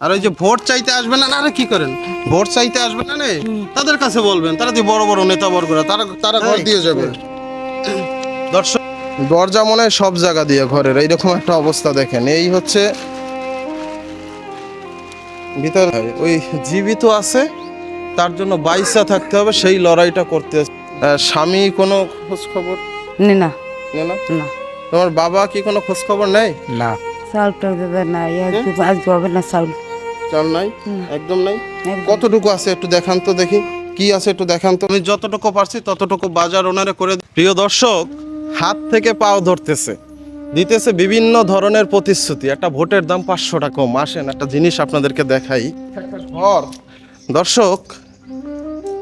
আর ওই যে ভোট চাইতে আসবে না না রে কি করেন? ভোট চাইতে আসবে না রে? তাদের কাছে বলবেন তারা যে বড় বড় নেতা বর্গরা তারা তারা ঘর দিয়ে যাবে। দর্শক দরজা মনে হয় সব জায়গা দিয়ে ঘরের এইরকম একটা অবস্থা দেখেন। এই হচ্ছে ভিতরে ওই জীবিত আছে তার জন্য বাইসা থাকতে হবে সেই লড়াইটা করতে স্বামী কোনো খোঁজ খবর? নে না। না না? তোমার বাবা কি কোনো খোঁজ খবর নেই? না। চাউল টাউল দেবে না আজ হবে না চাউল চল নাই? একদম নাই? কতটুকু আছে একটু দেখান তো দেখি। কি আছে একটু দেখান তো। আমি যতটুকু পারছি ততটুকু বাজার ওনারে করে প্রিয় দর্শক হাত থেকে পাও ধরতেছে। দিতেছে বিভিন্ন ধরনের প্রতিশ্রুতি। একটা ভোটের দাম পাঁচশো টাকা কম। আসেন একটা জিনিস আপনাদেরকে দেখাই। ঘর। দর্শক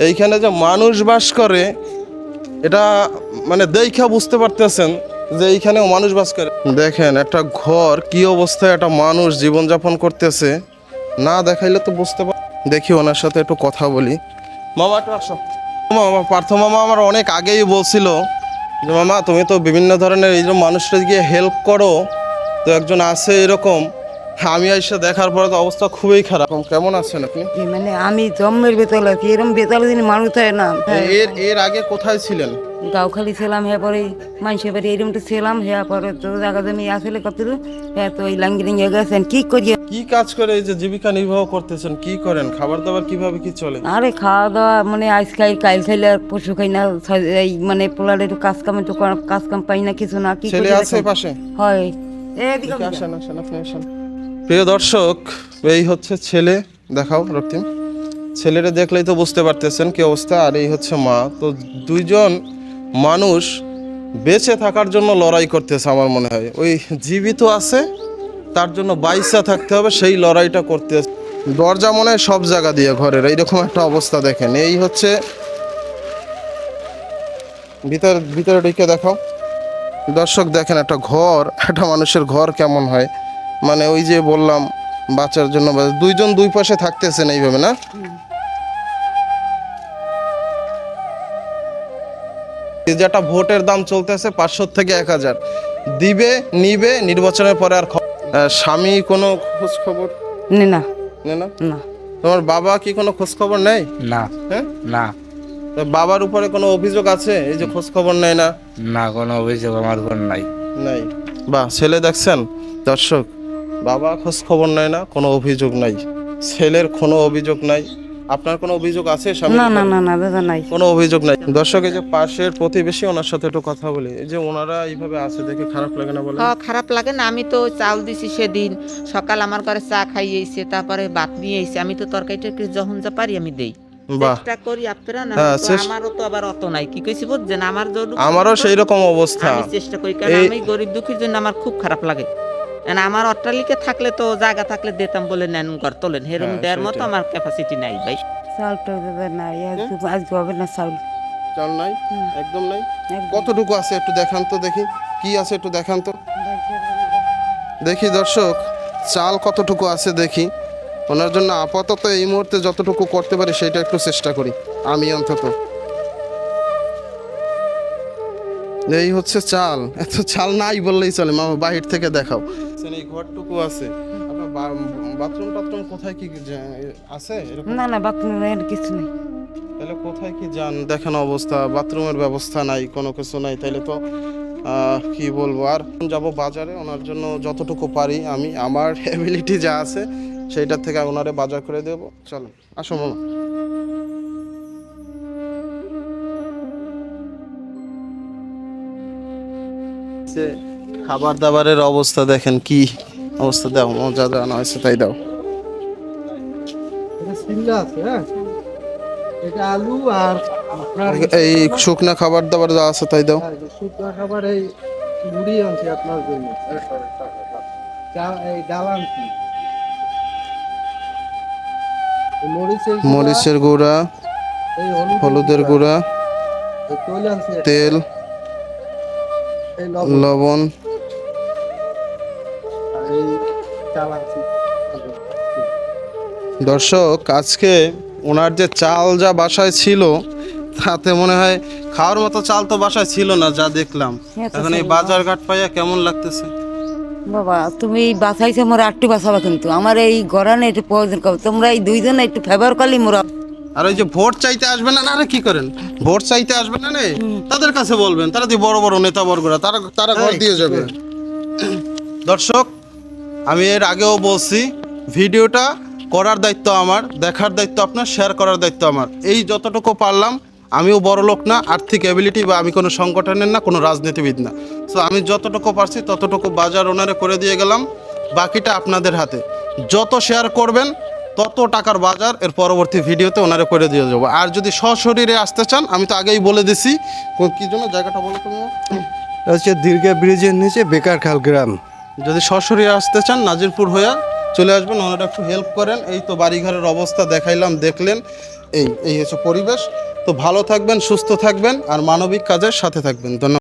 এইখানে যে মানুষ বাস করে এটা মানে দেখা বুঝতে পারতেছেন যে এইখানেও মানুষ বাস করে। দেখেন একটা ঘর কি অবস্থায় একটা মানুষ জীবনযাপন করতেছে। না দেখাইলে তো বুঝতে পার দেখি ওনার সাথে একটু কথা বলি। মামা, একটু আসো। মামা পার্থ মামা আমার অনেক আগেই বলছিল যে, মামা, তুমি তো বিভিন্ন ধরনের এই যে মানুষটা গিয়ে হেল্প করো, তো একজন আছে এরকম। আমি এসে দেখার পরে তো অবস্থা খুবই খারাপ। কেমন আছেন আপনি? মানে আমি জন্মের বেতল আছি এরম বেতল দিন মানুষ হয় না। এর এর আগে কোথায় ছিলেন? গাও খালি ছিলাম হ্যাঁ পরে মানুষের বাড়ি এরম তো ছিলাম হ্যাঁ পরে তো জায়গা জমি আসলে কত হ্যাঁ তো ওই লাঙ্গি লিঙ্গে গেছেন কি করি? কি কাজ করে এই যে জীবিকা নির্বাহ করতেছেন কি করেন? খাবার দাবার কীভাবে কি চলে? আরে খাওয়া দাওয়া মানে আজ খাই কাল খাইলে আর পশু খাই না এই মানে পোলার একটু কাজ কাম একটু কাজ কাম পাই না কিছু না কি ছেলে আছে পাশে? হয়। এদিকে এদিকে আসেন আসেন আপনি আসেন। প্রিয় দর্শক, এই হচ্ছে ছেলে। দেখাও, রক্তিম। ছেলেটা দেখলেই তো বুঝতে পারতেছেন কি অবস্থা, আর এই হচ্ছে মা। তো দুইজন মানুষ বেঁচে থাকার জন্য লড়াই করতেছে আমার মনে হয়। ওই জীবিত আছে, তার জন্য বাইসা থাকতে হবে, সেই লড়াইটা করতে দরজা মনে হয় সব জায়গা দিয়ে, ঘরের। এইরকম একটা অবস্থা দেখেন। এই হচ্ছে ভিতর, ভিতরে ঢুকে দেখাও। দর্শক দেখেন একটা ঘর, একটা মানুষের ঘর কেমন হয়। মানে ওই যে বললাম বাচ্চার জন্য দুইজন দুই পাশে থাকতেছেন এইভাবে না? এই যে একটা ভোটের দাম চলতেছে পাঁচশো থেকে এক হাজার। দিবে নিবে নির্বাচনের পরে আর স্বামী কোনো খোঁজ খবর না। না না? তোমার বাবা কি কোনো খোঁজ খবর নেই? না। হ্যাঁ? না। তো বাবার উপরে কোনো অভিযোগ আছে? এই যে খোঁজ খবর নেয় না? না কোনো অভিযোগ আমার উপর নাই। নাই। বা ছেলে দেখছেন? দর্শক বাবা খোঁজ খবর নেয় না কোনো অভিযোগ নাই। ছেলের কোনো অভিযোগ নাই। আপনার কোনো অভিযোগ আছে না না না না দাদা নাই। কোনো অভিযোগ নাই। দর্শক এই যে পাশের প্রতিবেশী ওনার সাথে একটু কথা বলি। এই যে ওনারা এইভাবে আছে দেখে খারাপ লাগে না বলে হ, খারাপ লাগে না। আমি তো চাউল দিছি সেদিন। সকাল আমার ঘরে চা খাইয়েছে তারপরে ভাত নিয়ে এসে আমি তো তরকারিটা একটু যখন যা পারি আমি দেই। চেষ্টা করি আপনারা না হ্যাঁ, আমারও তো আবার অত নাই। কি কইছি বুঝছেন? আমার যতটুকু আমারও সেই রকম অবস্থা। আমি চেষ্টা করি। কারণ আমি গরিব দুঃখীর জন্য আমার খুব খারাপ লাগে। কারণ আমার অট্টালিকা থাকলে তো জায়গা থাকলে দিতাম বলে নেন ঘর তোলেন। হেরম হ্যাঁ, দেওয়ার মতো আমার ক্যাপাসিটি নাই ভাই। চাউল টাউল দেবে না আজ হবে না চাউল চল নাই? একদম নাই? কতটুকু আছে একটু দেখান তো দেখি। কি আছে একটু দেখান তো। দেখি দর্শক চাল কতটুকু আছে দেখি। ওনার জন্য আপাতত এই মুহূর্তে যতটুকু করতে পারি সেটা একটু চেষ্টা করি আমি অন্তত। এই হচ্ছে চাল। এত চাল নাই বললেই চলে মামা বাহির থেকে দেখাও। এই ঘরটুকু আছে। আপনার বাথরুম টাথরুম কোথায় কি আছে এরকম? না না বাথরুমে আর কিছু নেই। তাহলে কোথায় কি যান? দেখেন অবস্থা বাথরুমের ব্যবস্থা নাই কোনো কিছু নাই। তাহলে তো কি বলব? আর যাব বাজারে ওনার জন্য যতটুকু পারি আমি আমার এবিলিটি যা আছে সেইটার থেকে ওনারে বাজার করে দেবো। চলো আসো মামা। যে খাবার দাবারের অবস্থা দেখেন কি অবস্থা দাও মজা দেওয়ানো হয়েছে তাই দাও। হ্যাঁ? এই শুকনা খাবার দাবার যা আছে তাই দাও। হ্যাঁ, শুকনো খাবার এই মুড়ি আনছি আপনার জন্য। এই ডাল আনছি। মরিচের গুঁড়া, এই হলুদের গুঁড়া তেল। লবণ। দর্শক আজকে ওনার যে চাল যা বাসায় ছিল তাতে মনে হয় খাওয়ার মতো চাল তো বাসায় ছিল না যা দেখলাম। হ্যাঁ, এখন এই বাজার ঘাট পাইয়া কেমন লাগতেছে? বাবা তুমি বাঁচাইছো মোর আটটু বাসাবা কিন্তু। আমার এই গরানে একটু প্রয়োজন করবে তোমরা এই দুইজনে একটু ফেভার করলি মোরা আর ওই যে ভোট চাইতে আসবে না আরে কি করেন? ভোট চাইতে আসবে না নে তাদের কাছে বলবেন তারা দিয়ে বড় বড় নেতা বর্গরা তারা তারা ঘর দিয়ে যাবে। দর্শক আমি এর আগেও বলছি ভিডিওটা করার দায়িত্ব আমার দেখার দায়িত্ব আপনার শেয়ার করার দায়িত্ব আমার। এই যতটুকু পারলাম আমিও বড় লোক না আর্থিক অ্যাবিলিটি বা আমি কোনো সংগঠনের না কোনো রাজনীতিবিদ না। সো আমি যতটুকু পারছি ততটুকু বাজার ওনারে করে দিয়ে গেলাম বাকিটা আপনাদের হাতে। যত শেয়ার করবেন তত টাকার বাজার এর পরবর্তী ভিডিওতে ওনারে করে দিয়ে যাব। আর যদি সশরীরে আসতে চান আমি তো আগেই বলে দিছি। কি জন্য জায়গাটা বলো তুমি? হচ্ছে দীর্ঘা ব্রিজের নিচে বেকার খাল গ্রাম। যদি সশরীরে আসতে চান নাজিরপুর হইয়া চলে আসবেন ওনারা একটু হেল্প করেন। এই তো বাড়িঘরের অবস্থা দেখাইলাম দেখলেন। এই এই হচ্ছে পরিবেশ। তো ভালো থাকবেন সুস্থ থাকবেন আর মানবিক কাজের সাথে থাকবেন। ধন্যবাদ।